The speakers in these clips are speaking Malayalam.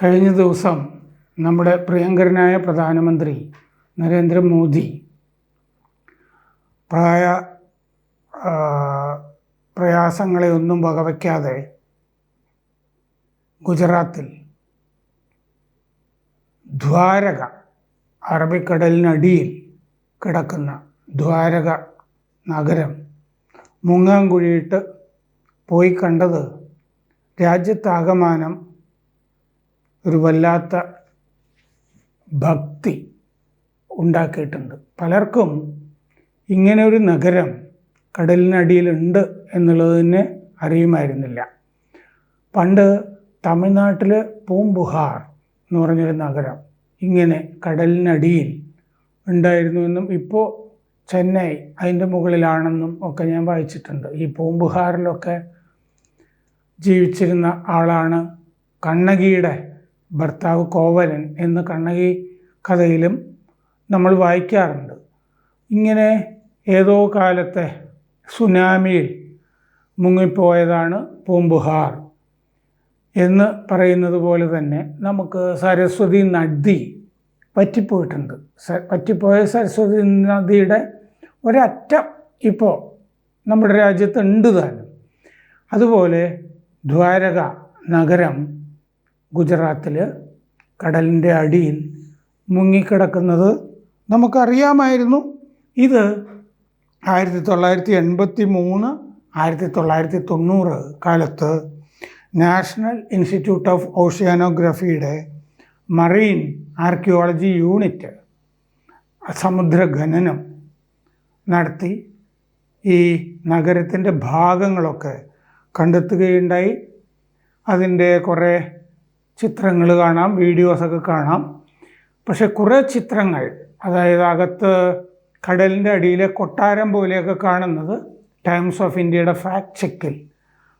കഴിഞ്ഞ ദിവസം നമ്മുടെ പ്രിയങ്കരനായ പ്രധാനമന്ത്രി നരേന്ദ്രമോദി പ്രായ പ്രയാസങ്ങളെ ഒന്നും വകവയ്ക്കാതെ ഗുജറാത്തിൽ ദ്വാരക അറബിക്കടലിനടിയിൽ കിടക്കുന്ന ദ്വാരക നഗരം മുങ്ങാൻ കുഴിയിട്ട് പോയി കണ്ടത് രാജ്യത്താകമാനം ഒരു വല്ലാത്ത ഭക്തി ഉണ്ടാക്കിയിട്ടുണ്ട്. പലർക്കും ഇങ്ങനെ ഒരു നഗരം കടലിനടിയിലുണ്ട് എന്നുള്ളത് തന്നെ അറിയുമായിരുന്നില്ല. പണ്ട് തമിഴ്നാട്ടിൽ പൂമ്പുഹാർ എന്ന് പറഞ്ഞൊരു നഗരം ഇങ്ങനെ കടലിനടിയിൽ ഉണ്ടായിരുന്നുവെന്നും ഇപ്പോൾ ചെന്നൈ അതിന്റെ മുകളിലാണെന്നും ഒക്കെ ഞാൻ വായിച്ചിട്ടുണ്ട്. ഈ പൂമ്പുഹാറിലൊക്കെ ജീവിച്ചിരുന്ന ആളാണ് കണ്ണകിയുടെ ഭർത്താവ് കോവലൻ എന്ന കണ്ണകി കഥയിലും നമ്മൾ വായിക്കാറുണ്ട്. ഇങ്ങനെ ഏതോ കാലത്തെ സുനാമിയിൽ മുങ്ങിപ്പോയതാണ് പൂമ്പുഹാർ എന്ന് പറയുന്നത് പോലെ തന്നെ നമുക്ക് സരസ്വതി നദി പറ്റിപ്പോയിട്ടുണ്ട്. പറ്റിപ്പോയ സരസ്വതി നദിയുടെ ഒരറ്റം ഇപ്പോൾ നമ്മുടെ രാജ്യത്തുണ്ട് താനും അതുപോലെ ദ്വാരക നഗരം ഗുജറാത്തിൽ കടലിന്റെ അടിയിൽ മുങ്ങിക്കിടക്കുന്നത് നമുക്കറിയാമായിരുന്നു. ഇത് ആയിരത്തി തൊള്ളായിരത്തി എൺപത്തി മൂന്ന് ആയിരത്തി തൊള്ളായിരത്തി തൊണ്ണൂറ് കാലത്ത് നാഷണൽ ഇൻസ്റ്റിറ്റ്യൂട്ട് ഓഫ് ഓഷ്യാനോഗ്രഫിയുടെ മറീൻ ആർക്കിയോളജി യൂണിറ്റ് സമുദ്ര ഖനനം നടത്തി ഈ നഗരത്തിന്റെ ഭാഗങ്ങളൊക്കെ കണ്ടെത്തുകയുണ്ടായി. അതിന്റെ കുറേ ചിത്രങ്ങൾ കാണാം വീഡിയോസൊക്കെ കാണാം. പക്ഷെ കുറേ ചിത്രങ്ങൾ അതായത് അകത്ത് കടലിന്റെ അടിയിലെ കൊട്ടാരം പോലെയൊക്കെ കാണുന്നത് ടൈംസ് ഓഫ് ഇന്ത്യയുടെ ഫാക്ട് ചെക്കിൽ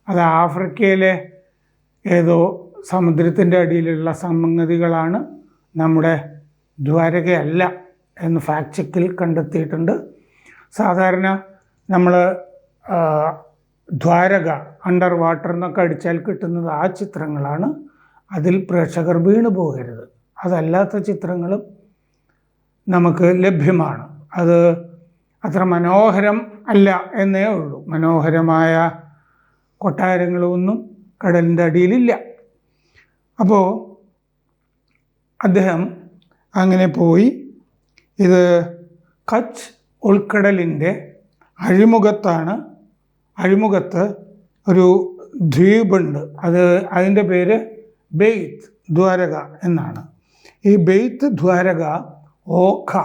അത് ആഫ്രിക്കയിലെ ഏതോ സമുദ്രത്തിന്റെ അടിയിലുള്ള സംഗതികളാണ് നമ്മുടെ ദ്വാരകയല്ല എന്ന് ഫാക്ട് ചെക്കിൽ കണ്ടെത്തിയിട്ടുണ്ട്. സാധാരണ നമ്മൾ ദ്വാരക അണ്ടർ വാട്ടർ എന്നൊക്കെ അടിച്ചാൽ കിട്ടുന്നത് ആ ചിത്രങ്ങളാണ്. അതിൽ പ്രേക്ഷകർ വീണു പോകരുത്. അതല്ലാത്ത ചിത്രങ്ങളും നമുക്ക് ലഭ്യമാണ്. അത് അത്ര മനോഹരം അല്ല എന്നേ ഉള്ളൂ. മനോഹരമായ കൊട്ടാരങ്ങളൊന്നും കടലിന്റെ അടിയിലില്ല. അപ്പോൾ അദ്ദേഹം അങ്ങനെ പോയി. ഇത് കച്ച് ഉൾക്കടലിന്റെ അഴിമുഖത്താണ്. അഴിമുഖത്ത് ഒരു ദ്വീപുണ്ട്. അത് അതിന്റെ പേര് ബെയ്ത്ത് ദ്വാരക എന്നാണ്. ഈ ബെയ്ത്ത് ദ്വാരക ഓഖ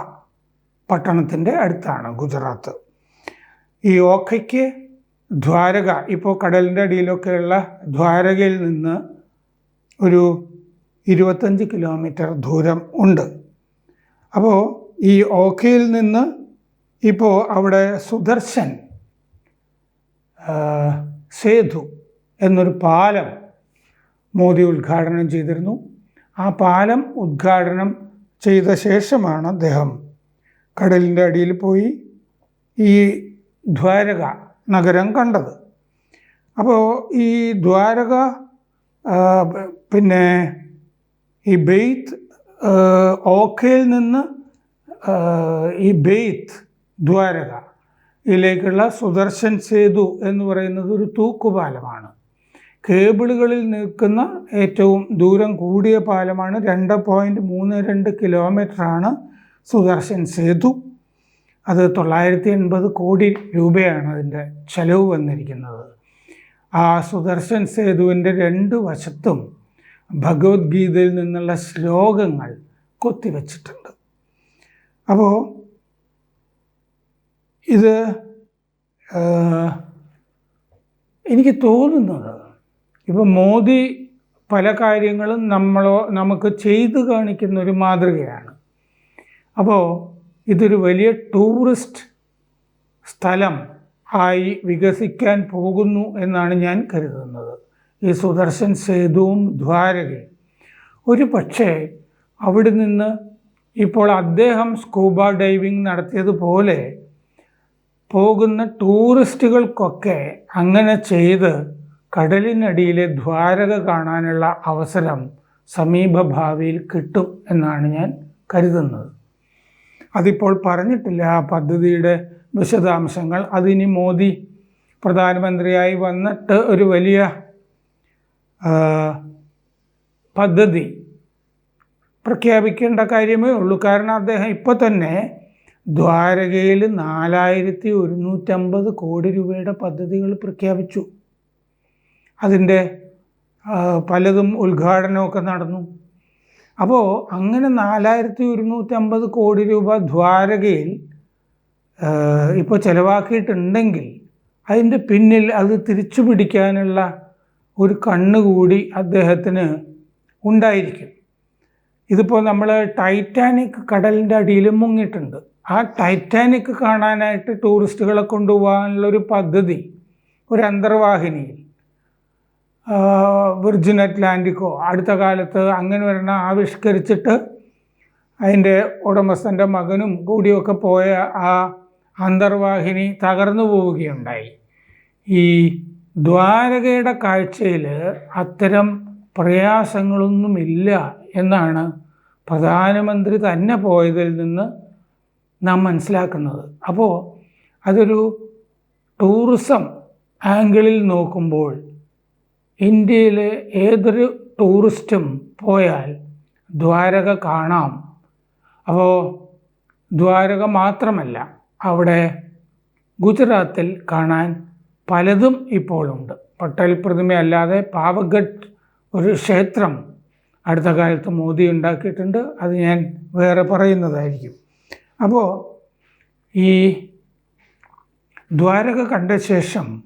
പട്ടണത്തിന്റെ അടുത്താണ് ഗുജറാത്ത്. ഈ ഓഖയ്ക്ക് ദ്വാരക ഇപ്പോൾ കടലിന്റെ അടിയിലൊക്കെയുള്ള ദ്വാരകയിൽ നിന്ന് ഒരു ഇരുപത്തഞ്ച് കിലോമീറ്റർ ദൂരം ഉണ്ട്. അപ്പോൾ ഈ ഓഖയിൽ നിന്ന് ഇപ്പോൾ അവിടെ സുദർശൻ സേതു എന്നൊരു പാലം മോദി ഉദ്ഘാടനം ചെയ്തിരുന്നു. ആ പാലം ഉദ്ഘാടനം ചെയ്ത ശേഷമാണ് അദ്ദേഹം കടലിന്റെ അടിയിൽ പോയി ഈ ദ്വാരക നഗരം കണ്ടത്. അപ്പോൾ ഈ ദ്വാരക പിന്നെ ഈ ബെയ്ത്ത് ഓക്കേൽ നിന്ന് ഈ ബെയ്ത്ത് ദ്വാരക ഇതിലേക്കുള്ള സുദർശൻ സേതു എന്ന് പറയുന്നത് ഒരു തൂക്കുപാലമാണ്. കേബിളുകളിൽ നിൽക്കുന്ന ഏറ്റവും ദൂരം കൂടിയ പാലമാണ് രണ്ട് പോയിന്റ് മൂന്ന് രണ്ട് കിലോമീറ്ററാണ് സുദർശൻ സേതു. അത് തൊള്ളായിരത്തി എൺപത് കോടി രൂപയാണ് അതിന്റെ ചെലവ് വന്നിരിക്കുന്നത്. ആ സുദർശൻ സേതുവിന്റെ രണ്ട് വശത്തും ഭഗവത്ഗീതയിൽ നിന്നുള്ള ശ്ലോകങ്ങൾ കൊത്തിവെച്ചിട്ടുണ്ട്. അപ്പോൾ ഇത് എനിക്ക് തോന്നുന്നത് ഇപ്പം മോദി പല കാര്യങ്ങളും നമ്മളോ നമുക്ക് ചെയ്തു കാണിക്കുന്ന ഒരു മാതൃകയാണ്. അപ്പോൾ ഇതൊരു വലിയ ടൂറിസ്റ്റ് സ്ഥലം ആയി വികസിക്കാൻ പോകുന്നു എന്നാണ് ഞാൻ കരുതുന്നത്. ഈ സുദർശൻ സേതുവും ദ്വാരകയും. ഒരു പക്ഷേ അവിടെ നിന്ന് ഇപ്പോൾ അദ്ദേഹം സ്കൂബ ഡൈവിംഗ് നടത്തിയതുപോലെ പോകുന്ന ടൂറിസ്റ്റുകൾക്കൊക്കെ അങ്ങനെ ചെയ്ത് കടലിനടിയിലെ ദ്വാരക കാണാനുള്ള അവസരം സമീപഭാവിയിൽ കിട്ടും എന്നാണ് ഞാൻ കരുതുന്നത്. അതിപ്പോൾ പറഞ്ഞിട്ടില്ല ആ പദ്ധതിയുടെ വിശദാംശങ്ങൾ. അതിനി മോദി പ്രധാനമന്ത്രിയായി വന്നിട്ട് ഒരു വലിയ പദ്ധതി പ്രഖ്യാപിക്കേണ്ട കാര്യമേ ഉള്ളൂ. കാരണം അദ്ദേഹം ഇപ്പോൾ തന്നെ ദ്വാരകയിൽ നാലായിരത്തി ഒരുന്നൂറ്റമ്പത് കോടി രൂപയുടെ പദ്ധതികൾ പ്രഖ്യാപിച്ചു. അതിന്റെ പലതും ഉദ്ഘാടനമൊക്കെ നടന്നു. അപ്പോൾ അങ്ങനെ നാലായിരത്തി ഒരുന്നൂറ്റമ്പത് കോടി രൂപ ദ്വാരകയിൽ ഇപ്പോൾ ചിലവാക്കിയിട്ടുണ്ടെങ്കിൽ അതിന്റെ പിന്നിൽ അത് തിരിച്ചു പിടിക്കാനുള്ള ഒരു കണ്ണുകൂടി അദ്ദേഹത്തിന് ഉണ്ടായിരിക്കും. ഇതിപ്പോൾ നമ്മൾ ടൈറ്റാനിക് കടലിന്റെ അടിയിൽ മുങ്ങിയിട്ടുണ്ട്. ആ ടൈറ്റാനിക് കാണാനായിട്ട് ടൂറിസ്റ്റുകളെ കൊണ്ടുപോകാനുള്ള ഒരു പദ്ധതി ഒരു അന്തർവാഹിനിയിൽ വിർജിൻ അറ്റ്ലാന്റിക്കോ അടുത്ത കാലത്ത് അങ്ങനെ ഒരെണ്ണം ആവിഷ്കരിച്ചിട്ട് അതിന്റെ ഉടമസ്ഥന്റെ മകനും കൂടിയൊക്കെ പോയ ആ അന്തർവാഹിനി തകർന്നു പോവുകയുണ്ടായി. ഈ ദ്വാരകയുടെ കാഴ്ചയിൽ അത്തരം പ്രയാസങ്ങളൊന്നുമില്ല എന്നാണ് പ്രധാനമന്ത്രി തന്നെ പോയതിൽ നിന്ന് നാം മനസ്സിലാക്കുന്നത്. അപ്പോൾ അതൊരു ടൂറിസം ആംഗിളിൽ നോക്കുമ്പോൾ ഇന്ത്യയിലെ ഏതൊരു ടൂറിസ്റ്റും പോയാൽ ദ്വാരക കാണാം. അപ്പോൾ ദ്വാരക മാത്രമല്ല അവിടെ ഗുജറാത്തിൽ കാണാൻ പലതും ഇപ്പോഴുണ്ട്. പട്ടേൽ പ്രതിമയല്ലാതെ പാവഗഡ് ഒരു ക്ഷേത്രം അടുത്ത കാലത്ത് മോദി ഉണ്ടാക്കിയിട്ടുണ്ട്. അത് ഞാൻ വേറെ പറയുന്നതായിരിക്കും. അപ്പോൾ ഈ ദ്വാരക കണ്ട ശേഷം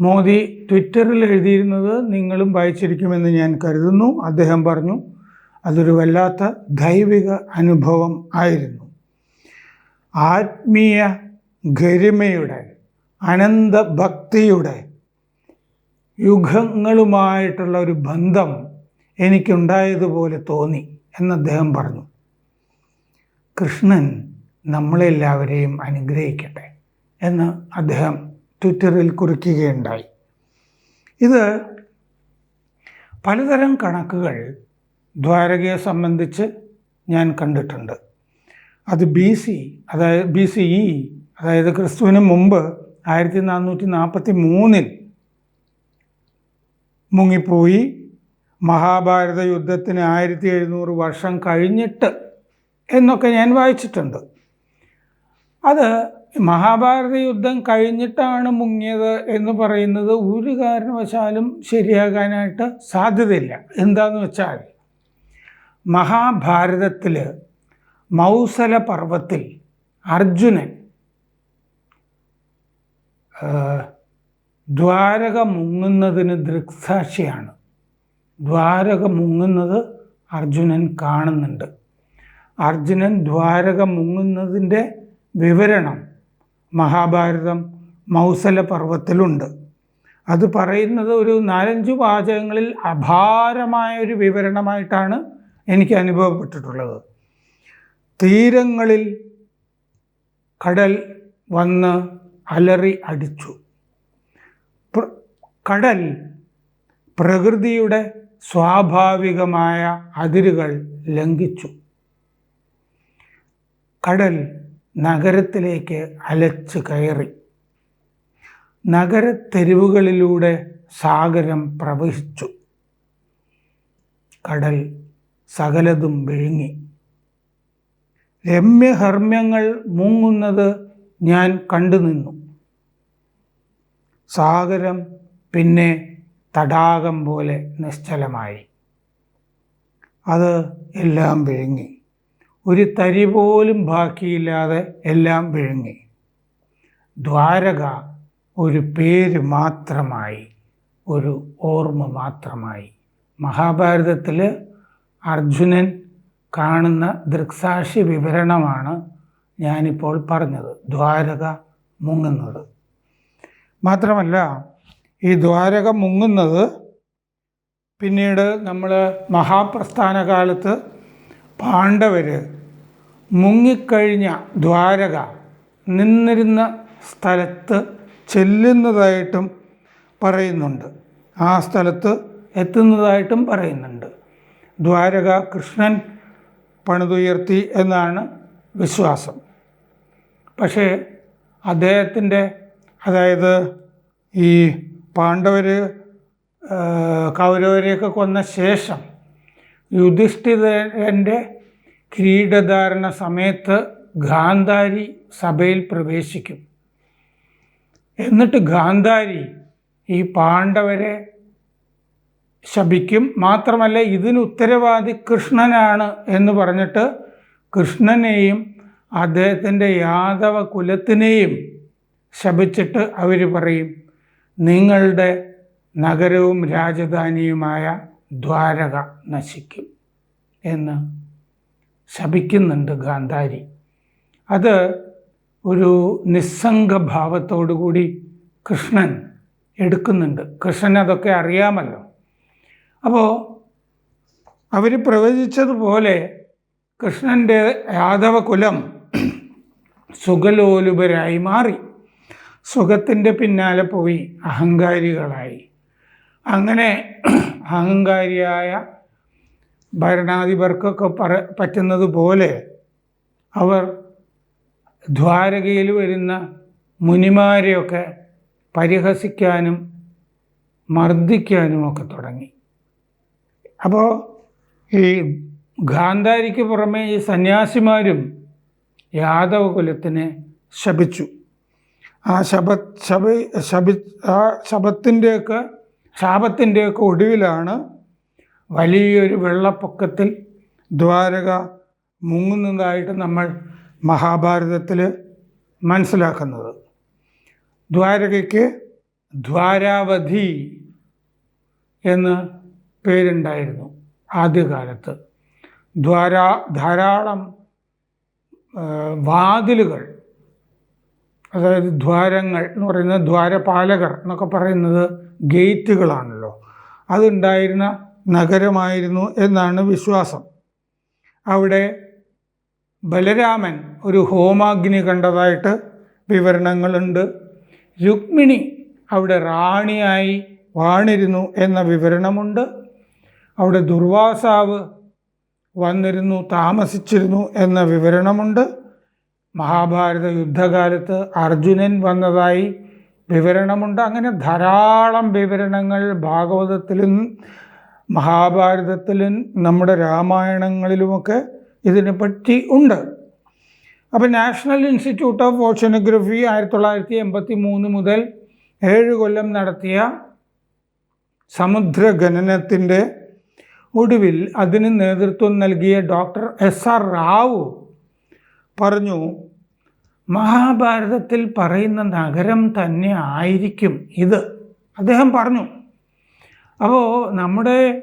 മോദി ട്വിറ്ററിൽ എഴുതിയിരുന്നത് നിങ്ങളും വായിച്ചിരിക്കുമെന്ന് ഞാൻ കരുതുന്നു. അദ്ദേഹം പറഞ്ഞു അതൊരു വല്ലാത്ത ദൈവിക അനുഭവം ആയിരുന്നു. ആത്മീയ ഗരിമയുടെ അനന്ത ഭക്തിയുടെ യുഗങ്ങളുമായിട്ടുള്ള ഒരു ബന്ധം എനിക്കുണ്ടായതുപോലെ തോന്നി എന്ന് അദ്ദേഹം പറഞ്ഞു. കൃഷ്ണൻ നമ്മളെല്ലാവരെയും അനുഗ്രഹിക്കട്ടെ എന്ന് അദ്ദേഹം ട്വിറ്ററിൽ കുറിക്കുകയുണ്ടായി. ഇത് പലതരം കണക്കുകൾ ദ്വാരകയെ സംബന്ധിച്ച് ഞാൻ കണ്ടിട്ടുണ്ട്. അത് ബി സി അതായത് ബി സി ഇ അതായത് ക്രിസ്തുവിന് മുമ്പ് ആയിരത്തി നാനൂറ്റി നാൽപ്പത്തി മൂന്നിൽ മുങ്ങിപ്പോയി. മഹാഭാരത യുദ്ധത്തിന് ആയിരത്തി എഴുന്നൂറ് വർഷം കഴിഞ്ഞിട്ട് എന്നൊക്കെ ഞാൻ വായിച്ചിട്ടുണ്ട്. അത് മഹാഭാരത യുദ്ധം കഴിഞ്ഞിട്ടാണ് മുങ്ങിയത് എന്ന് പറയുന്നത് ഒരു കാരണവശാലും ശരിയാകാനായിട്ട് സാധ്യതയില്ല. എന്താന്ന് വെച്ചാൽ മഹാഭാരതത്തിൽ മൗസല പർവത്തിൽ അർജുനൻ ദ്വാരക മുങ്ങുന്നതിന് ദൃക്സാക്ഷിയാണ്. ദ്വാരക മുങ്ങുന്നത് അർജുനൻ കാണുന്നുണ്ട്. അർജുനൻ ദ്വാരക മുങ്ങുന്നതിന്റെ വിവരണം മഹാഭാരതം മൗസല പർവത്തിലുണ്ട് അത് പറയുന്നത് ഒരു നാലഞ്ച് വാചകങ്ങളിൽ അപാരമായ ഒരു വിവരണമായിട്ടാണ് എനിക്ക് അനുഭവപ്പെട്ടിട്ടുള്ളത്. തീരങ്ങളിൽ കടൽ വന്ന് അലറി അടിച്ചു. കടൽ പ്രകൃതിയുടെ സ്വാഭാവികമായ അതിരുകൾ ലംഘിച്ചു. കടൽ നഗരത്തിലേക്ക് അലച്ചു കയറി. നഗരത്തെരുവുകളിലൂടെ സാഗരം പ്രവഹിച്ചു. കടൽ സകലതും വിഴുങ്ങി. രമ്യഹർമ്മ്യങ്ങൾ മുങ്ങുന്നത് ഞാൻ കണ്ടു നിന്നു. സാഗരം പിന്നെ തടാകം പോലെ നിശ്ചലമായി. അത് എല്ലാം വിഴുങ്ങി. ഒരു തരി പോലും ബാക്കിയില്ലാതെ എല്ലാം വിഴുങ്ങി. ദ്വാരക ഒരു പേര് മാത്രമായി ഒരു ഓർമ്മ മാത്രമായി. മഹാഭാരതത്തിൽ അർജുനൻ കാണുന്ന ദൃക്സാക്ഷി വിവരണമാണ് ഞാനിപ്പോൾ പറഞ്ഞത്. ദ്വാരക മുങ്ങുന്നത്. മാത്രമല്ല ഈ ദ്വാരക മുങ്ങുന്നത് പിന്നീട് നമ്മൾ മഹാപ്രസ്ഥാന കാലത്ത് പാണ്ഡവർ മുങ്ങിക്കഴിഞ്ഞ ദ്വാരക നിന്നിരുന്ന സ്ഥലത്ത് ചെല്ലുന്നതായിട്ടും പറയുന്നുണ്ട്. ആ സ്ഥലത്ത് എത്തുന്നതായിട്ടും പറയുന്നുണ്ട്. ദ്വാരക കൃഷ്ണൻ പണിതുയർത്തി എന്നാണ് വിശ്വാസം. പക്ഷേ അദ്ദേഹത്തിന്റെ അതായത് ഈ പാണ്ഡവർ കൗരവരെയൊക്കെ കൊന്ന ശേഷം യുധിഷ്ഠിരന്റെ കിരീടധാരണ സമയത്ത് ഗാന്ധാരി സഭയിൽ പ്രവേശിക്കും. എന്നിട്ട് ഗാന്ധാരി ഈ പാണ്ഡവരെ ശപിക്കും. മാത്രമല്ല ഇതിന് ഉത്തരവാദി കൃഷ്ണനാണ് എന്ന് പറഞ്ഞിട്ട് കൃഷ്ണനെയും അദ്ദേഹത്തിന്റെ യാദവ കുലത്തിനെയും ശപിച്ചിട്ട് അവർ പറയും നിങ്ങളുടെ നഗരവും രാജധാനിയുമായ ദ്വാരക നശിക്കും എന്ന് ശപിക്കുന്നുണ്ട് ഗാന്ധാരി. അത് ഒരു നിസ്സംഗഭാവത്തോടു കൂടി കൃഷ്ണൻ എടുക്കുന്നുണ്ട്. കൃഷ്ണൻ അതൊക്കെ അറിയാമല്ലോ. അപ്പോൾ അവർ പ്രവചിച്ചതുപോലെ കൃഷ്ണന്റെ യാദവകുലം സുഖലോലുപരായി മാറി. സുഖത്തിന്റെ പിന്നാലെ പോയി അഹങ്കാരികളായി. അങ്ങനെ അഹങ്കാരിയായ ഭരണാധിപർക്കൊക്കെ പറ പറ്റുന്നത് പോലെ അവർ ദ്വാരകയിൽ വരുന്ന മുനിമാരെയൊക്കെ പരിഹസിക്കാനും മർദ്ദിക്കാനുമൊക്കെ തുടങ്ങി. അപ്പോൾ ഈ ഗാന്ധാരിക്ക് പുറമെ ഈ സന്യാസിമാരും യാദവ കുലത്തിനെ ശപിച്ചു. ആ ശപ ശബ ശപി ആ ശബത്തിന്റെയൊക്കെ ശാപത്തിന്റെയൊക്കെ ഒടുവിലാണ് വലിയൊരു വെള്ളപ്പൊക്കത്തിൽ ദ്വാരക മുങ്ങുന്നതായിട്ട് നമ്മൾ മഹാഭാരതത്തിൽ മനസ്സിലാക്കുന്നത്. ദ്വാരകയ്ക്ക് ദ്വാരാവധി എന്ന് പേരുണ്ടായിരുന്നു ആദ്യകാലത്ത്. ദ്വാരാ ധാരാളം വാതിലുകൾ അതായത് ദ്വാരങ്ങൾ എന്ന് പറയുന്നത് ദ്വാരപാലകർ എന്നൊക്കെ പറയുന്നത് ഗേറ്റുകളാണല്ലോ. അതുണ്ടായിരുന്ന നഗരമായിരുന്നു എന്നാണ് വിശ്വാസം. അവിടെ ബലരാമൻ ഒരു ഹോമാഗ്നി കണ്ടതായിട്ട് വിവരണങ്ങളുണ്ട്. രുക്മിണി അവിടെ റാണിയായി വാണിരുന്നു എന്ന വിവരണമുണ്ട്. അവിടെ ദുർവാസാവ് വന്നിരുന്നു താമസിച്ചിരുന്നു എന്ന വിവരണമുണ്ട്. മഹാഭാരത യുദ്ധകാലത്ത് അർജുനൻ വന്നതായി വിവരണമുണ്ട്. അങ്ങനെ ധാരാളം വിവരണങ്ങൾ ഭാഗവതത്തിലും മഹാഭാരതത്തിലും നമ്മുടെ രാമായണങ്ങളിലുമൊക്കെ ഇതിനെപ്പറ്റി ഉണ്ട്. അപ്പോൾ നാഷണൽ ഇൻസ്റ്റിറ്റ്യൂട്ട് ഓഫ് ഓഷ്യനോഗ്രഫി ആയിരത്തി തൊള്ളായിരത്തി എൺപത്തി മൂന്ന് മുതൽ ഏഴ് കൊല്ലം നടത്തിയ സമുദ്രഖനനത്തിന്റെ ഒടുവിൽ അതിന് നേതൃത്വം നൽകിയ ഡോക്ടർ എസ് ആർ റാവു പറഞ്ഞു മഹാഭാരതത്തിൽ പറയുന്ന നഗരം തന്നെ ആയിരിക്കും ഇത്. അദ്ദേഹം പറഞ്ഞു അപ്പോൾ നമ്മുടെ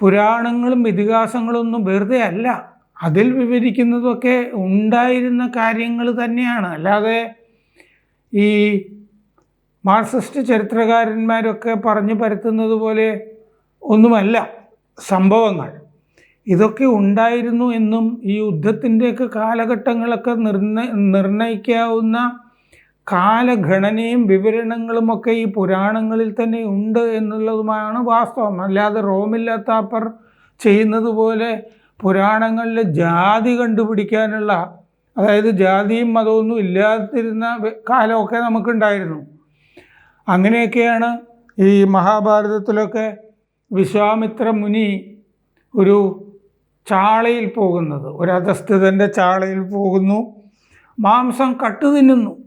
പുരാണങ്ങളും ഇതിഹാസങ്ങളൊന്നും വെറുതെ അല്ല. അതിൽ വിവരിക്കുന്നതൊക്കെ ഉണ്ടായിരുന്ന കാര്യങ്ങൾ തന്നെയാണ്. അല്ലാതെ ഈ മാർക്സിസ്റ്റ് ചരിത്രകാരന്മാരൊക്കെ പറഞ്ഞു പരത്തുന്നത് പോലെ ഒന്നുമല്ല സംഭവങ്ങൾ. ഇതൊക്കെ ഉണ്ടായിരുന്നു എന്നും ഈ യുദ്ധത്തിന്റെയൊക്കെ കാലഘട്ടങ്ങളൊക്കെ നിർണ നിർണയിക്കാവുന്ന കാലഗണനയും വിവരണങ്ങളുമൊക്കെ ഈ പുരാണങ്ങളിൽ തന്നെ ഉണ്ട് എന്നുള്ളതുമാണ് വാസ്തവം. അല്ലാതെ റോമില്ലാത്താപ്പർ ചെയ്യുന്നത് പോലെ പുരാണങ്ങളിൽ ജാതി കണ്ടുപിടിക്കാനുള്ള അതായത് ജാതിയും മതമൊന്നും ഇല്ലാതിരുന്ന കാലമൊക്കെ നമുക്കുണ്ടായിരുന്നു. അങ്ങനെയൊക്കെയാണ് ഈ മഹാഭാരതത്തിലൊക്കെ വിശ്വാമിത്ര മുനി ഒരു ചാളയിൽ പോകുന്നത്. ഒരു അധസ്ഥിതന്റെ ചാളയിൽ പോകുന്നു. മാംസം കട്ടു തിന്നുന്നു.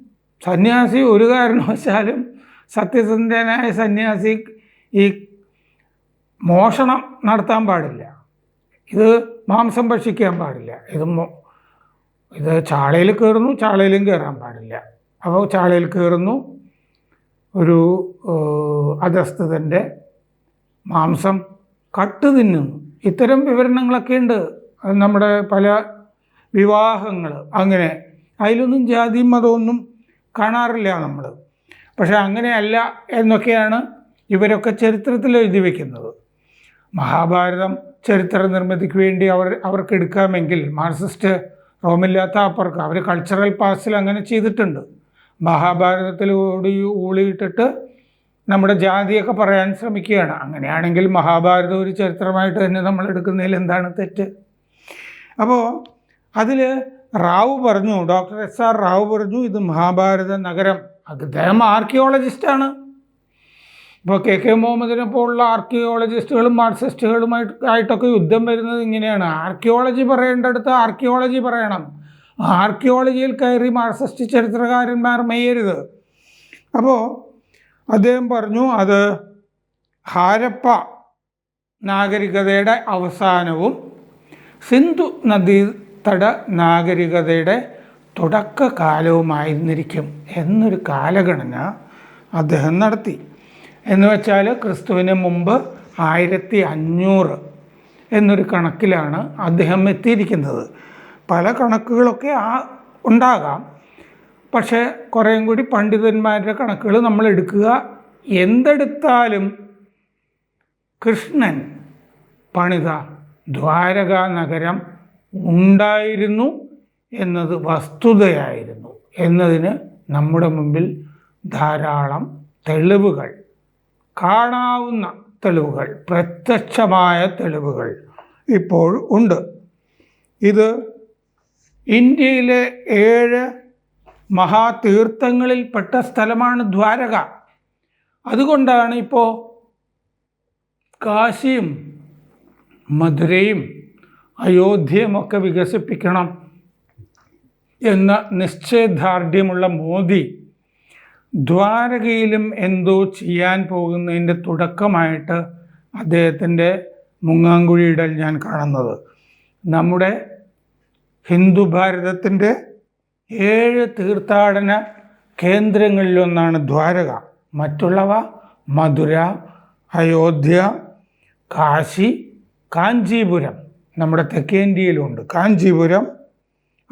സന്യാസി ഒരു കാരണവശാലും സത്യസന്ധനായ സന്യാസി ഈ മോഷണം നടത്താൻ പാടില്ല. ഇത് മാംസം ഭക്ഷിക്കാൻ പാടില്ല. ഇത് ഇത് ചാളയിൽ കയറുന്നു ചാളയിലും കയറാൻ പാടില്ല. അപ്പോൾ ചാളയിൽ കയറുന്നു. ഒരു അധസ്ഥിതന്റെ മാംസം കട്ടു തിന്നുന്നു. ഇത്തരം വിവരണങ്ങളൊക്കെ ഉണ്ട്. നമ്മുടെ പല വിവാഹങ്ങൾ അങ്ങനെ. അതിലൊന്നും ജാതിയും മതമൊന്നും കാണാറില്ല നമ്മൾ പക്ഷേ അങ്ങനെയല്ല എന്നൊക്കെയാണ് ഇവരൊക്കെ ചരിത്രത്തിൽ എഴുതി വയ്ക്കുന്നത് മഹാഭാരതം ചരിത്ര നിർമ്മിതിക്ക് വേണ്ടി അവർ അവർക്ക് എടുക്കാമെങ്കിൽ മാർസിസ്റ്റ് റോമില്ലാത്ത അപ്പർക്ക് അവർ കൾച്ചറൽ പാസിൽ അങ്ങനെ ചെയ്തിട്ടുണ്ട്. മഹാഭാരതത്തിലൂടെ ഊളിയിട്ടിട്ട് നമ്മുടെ ജാതിയൊക്കെ പറയാൻ ശ്രമിക്കുകയാണ്. അങ്ങനെയാണെങ്കിൽ മഹാഭാരതം ഒരു ചരിത്രമായിട്ട് തന്നെ നമ്മൾ എടുക്കുന്നതിൽ എന്താണ് തെറ്റ്? അപ്പോൾ അതിൽ റാവു പറഞ്ഞു ഡോക്ടർ എസ് ആർ റാവു പറഞ്ഞു ഇത് മഹാഭാരത നഗരം. അദ്ദേഹം ആർക്കിയോളജിസ്റ്റാണ് ഇപ്പോൾ കെ കെ മുഹമ്മദിനെ പോലുള്ള ആർക്കിയോളജിസ്റ്റുകളും മാർക്സിസ്റ്റുകളുമായിട്ട് ആയിട്ടൊക്കെ യുദ്ധം വരുന്നത് ഇങ്ങനെയാണ്. ആർക്കിയോളജി പറയേണ്ടടുത്ത് ആർക്കിയോളജി പറയണം. ആർക്കിയോളജിയിൽ കയറി മാർക്സിസ്റ്റ് ചരിത്രകാരന്മാർ മെയ്യരുത് അപ്പോൾ അദ്ദേഹം പറഞ്ഞു അത് ഹാരപ്പ നാഗരികതയുടെ അവസാനവും സിന്ധു നദീതട നാഗരികതയുടെ തുടക്കകാലവുമായിരുന്നിരിക്കും എന്നൊരു കാലഗണന അദ്ദേഹം നടത്തി. എന്ന് വെച്ചാൽ ക്രിസ്തുവിന് മുമ്പ് ആയിരത്തി അഞ്ഞൂറ് എന്നൊരു കണക്കിലാണ് അദ്ദേഹം എത്തിയിരിക്കുന്നത്. പല കണക്കുകളൊക്കെ ആ ഉണ്ടാകാം. പക്ഷേ കുറേയും കൂടി പണ്ഡിതന്മാരുടെ കണക്കുകൾ നമ്മൾ എടുക്കുക. എന്തെടുത്താലും കൃഷ്ണൻ പണിത ദ്വാരക നഗരം ഉണ്ടായിരുന്നു എന്നത് വസ്തുതയായിരുന്നു എന്നതിന് നമ്മുടെ മുമ്പിൽ ധാരാളം തെളിവുകൾ കാണാവുന്ന തെളിവുകൾ പ്രത്യക്ഷമായ തെളിവുകൾ ഇപ്പോൾ ഉണ്ട്. ഇത് ഇന്ത്യയിലെ ഏഴ് മഹാതീർത്ഥങ്ങളിൽപ്പെട്ട സ്ഥലമാണ് ദ്വാരക. അതുകൊണ്ടാണ് ഇപ്പോൾ കാശിയും മധുരയും അയോധ്യയുമൊക്കെ വികസിപ്പിക്കണം എന്ന നിശ്ചയദാർഢ്യമുള്ള മോദി ദ്വാരകയിലും എന്തോ ചെയ്യാൻ പോകുന്നതിന്റെ തുടക്കമായിട്ട് അദ്ദേഹത്തിന്റെ മുങ്ങാങ്കുഴിയിടൽ ഞാൻ കാണുന്നത്. നമ്മുടെ ഹിന്ദു ഭാരതത്തിന്റെ ഏഴ് തീർത്ഥാടന കേന്ദ്രങ്ങളിലൊന്നാണ് ദ്വാരക. മറ്റുള്ളവ മധുര അയോധ്യ കാശി കാഞ്ചീപുരം. നമ്മുടെ തെക്കേന്ത്യയിലുണ്ട് കാഞ്ചീപുരം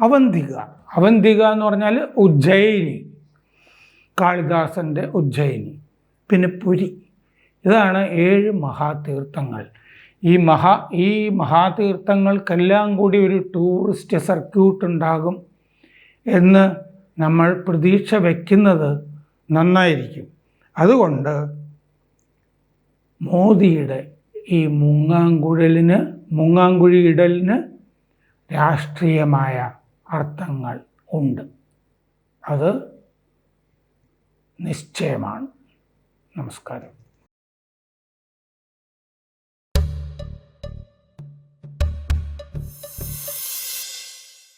അവന്തിക. അവന്തിക എന്ന് പറഞ്ഞാൽ ഉജ്ജയിനി. കാളിദാസന്റെ ഉജ്ജയിനി. പിന്നെ പുരി. ഇതാണ് ഏഴ് മഹാതീർത്ഥങ്ങൾ. ഈ മഹാ ഈ മഹാതീർത്ഥങ്ങൾക്കെല്ലാം കൂടി ഒരു ടൂറിസ്റ്റ് സർക്യൂട്ട് ഉണ്ടാകും. എന്ന് നമ്മൾ പ്രതീക്ഷ വയ്ക്കുന്നത് നന്നായിരിക്കും. അതുകൊണ്ട് മോദിയുടെ ഈ മുങ്ങാങ്കുഴലിന് മുങ്ങാങ്കുഴി ഇടലിന് രാഷ്ട്രീയമായ അർത്ഥങ്ങൾ ഉണ്ട്. അത് നിശ്ചയമാണ്. നമസ്കാരം.